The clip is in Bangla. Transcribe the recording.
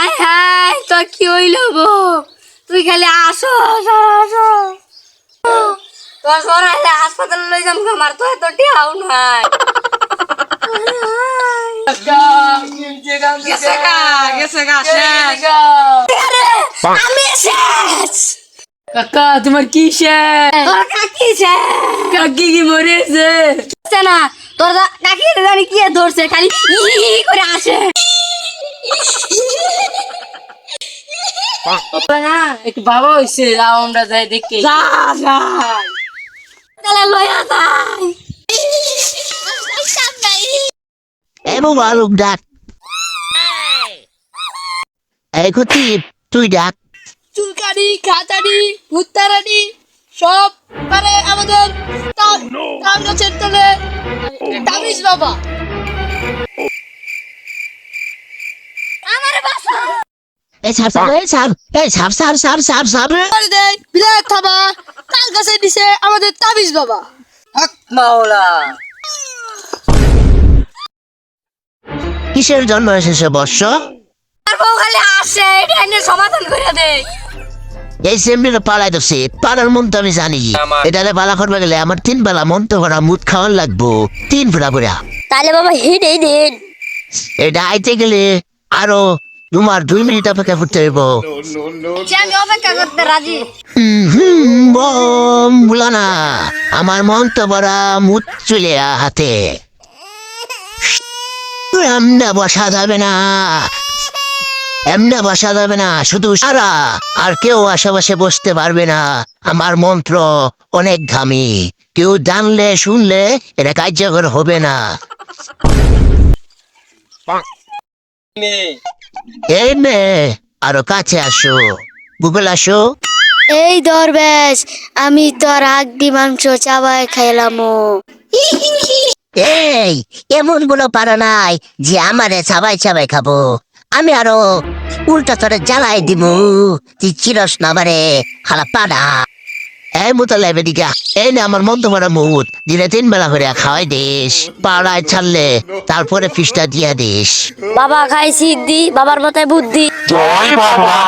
হাই হাই তো কি হইল গো? তুই খালি আসো আসো আসো। তোর সরাইলে হাসপাতালে লই যাম গো, আমার তো এত টিয়াও নাই কাকা তোমার কি শেষ? তোর কাকি কাকি কি মরেছে? বুঝছে না তোর কাকি জানি কি ধরছে খালি করে আসে। না একটু বাবা হইছে যাও আমরা যাই দেখি। যা যা। তাহলে লইয়া যাই। এ মোবারক ডাক। এই তুই ডাক। চুলকানি খাতানি ভুত্তারানি সব মানে আমাদের গাছের তলে। তাবিজ বাবা আমার বাসা এই সাপ সাপ এই সাপ এই সাপ সাপ সাপ সাপ সাপ দেয় বিলাত থাবা। তাল গাছের নিচে আমাদের তাবিজ বাবা। মাওলা। কিসের জন্ম এসেছে বর্ষ? আর বউ খালি আসে এটা এনে সমাধান করে দে। এই সেমনিটা পালাই দছে পাড়ার মন তো আমি জানি। এটারে পালা করবে গেলে আমার তিন বেলা মন তো করা মুদ খাওয়ার লাগবো। তিন ফুটা করে তাহলে বাবা হেডে দিন। এটা আইতে গেলে আরও তোমার দুই মিনিট অপেক্ষা করতে হইব। আমি অপেক্ষা করতে রাজি। বম বলো না আমার মন তো বড়া চলে হাতে। এমনে বসা যাবে না। এমনে বসা যাবে না শুধু সারা। আর কেউ আশেপাশে বসতে পারবে না। আমার মন্ত্র অনেক ঘামি। কেউ জানলে শুনলে এটা কার্যকর হবে না। এই মেয়ে আরও কাছে আসো। গুগল আসো। এই দরবেশ আমি তোর আগডি মাংস চাবায় খাইলাম এই এমনগুলো পারো নাই যে আমারে চাবাই চাবাই খাব। আমি আরও উল্টা তরে জ্বালাই দিমু। তুই চিরস না বারে হালা পাডা। এই লেবে দিকা এই না আমার মন্দ মারা মুহূর্ত দিনে তিন বেলা করে খাওয়াই দিস পাড়ায় ছাড়লে তারপরে ফিসটা দিয়া দিস। বাবা খাই সিদ্ধি বাবার মাথায় বুদ্ধি। জয় বাবা।